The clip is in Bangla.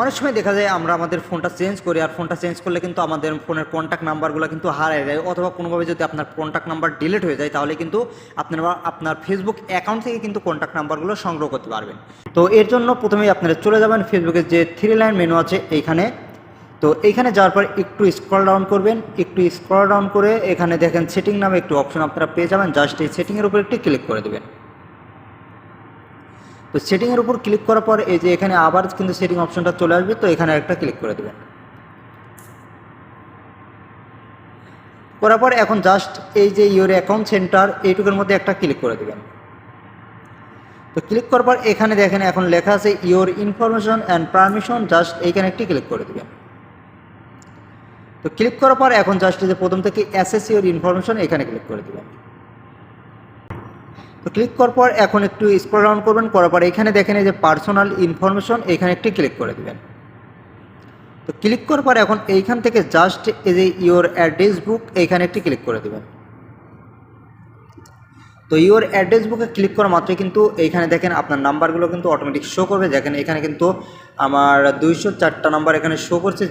অনেক সময় দেখা যায় আমরা আমাদের ফোনটা চেঞ্জ করি আর ফোনটা চেঞ্জ করলে কিন্তু আমাদের ফোনের কন্ট্যাক্ট নাম্বারগুলো কিন্তু হারিয়ে যায়। অথবা কোনোভাবে যদি আপনার কন্ট্যাক্ট নাম্বার ডিলিট হয়ে যায়, তাহলে কিন্তু আপনারা আপনার ফেসবুক অ্যাকাউন্ট থেকে কিন্তু কন্ট্যাক্ট নাম্বারগুলো সংগ্রহ করতে পারবেন। তো এর জন্য প্রথমেই আপনারা চলে যাবেন ফেসবুকের যে থ্রি লাইন মেনু আছে এইখানে। তো এইখানে যাওয়ার পর একটু স্ক্রল ডাউন করবেন। একটু স্ক্রল ডাউন করে এখানে দেখেন সেটিং নামে একটু অপশন আপনারা পেয়ে যাবেন। জাস্ট এই সেটিংয়ের উপর একটু ক্লিক করে দেবেন। তো সেটিংয়ের উপর ক্লিক করার পর এই যে এখানে আবার কিন্তু সেটিং অপশনটা চলে আসবে, তো এখানে একটা ক্লিক করে দেবেন। করার পর এখন জাস্ট এই যে ইওর অ্যাকাউন্ট সেন্টার এইটুকুর মধ্যে একটা ক্লিক করে দেবেন। তো ক্লিক করার পর এখানে দেখেন এখন লেখা আছে your information and permission just এইখানে একটি ক্লিক করে দেবেন। তো ক্লিক করার পর এখন জাস্ট যে প্রথম থেকে অ্যাসেস ইওর ইনফরমেশন এখানে ক্লিক করে দেবেন। তো ক্লিক করার পর এখন একটু স্ক্রল ডাউন করবেন, করার পর এখানে দেখেন এই যে পার্সোনাল ইনফরমেশন এখানে একটি ক্লিক করে দেবেন। তো ক্লিক করার পর এখন এইখান থেকে জাস্ট এই যে ইওর অ্যাড্রেস বুক এইখানে একটি ক্লিক করে দেবেন। তো ইওর অ্যাড্রেস বুকে ক্লিক করা মাত্রই কিন্তু এইখানে দেখেন আপনার নাম্বারগুলো কিন্তু অটোমেটিক শো করবে। দেখেন এখানে কিন্তু আমার দুইশো চারটা নাম্বার এখানে শো করছে।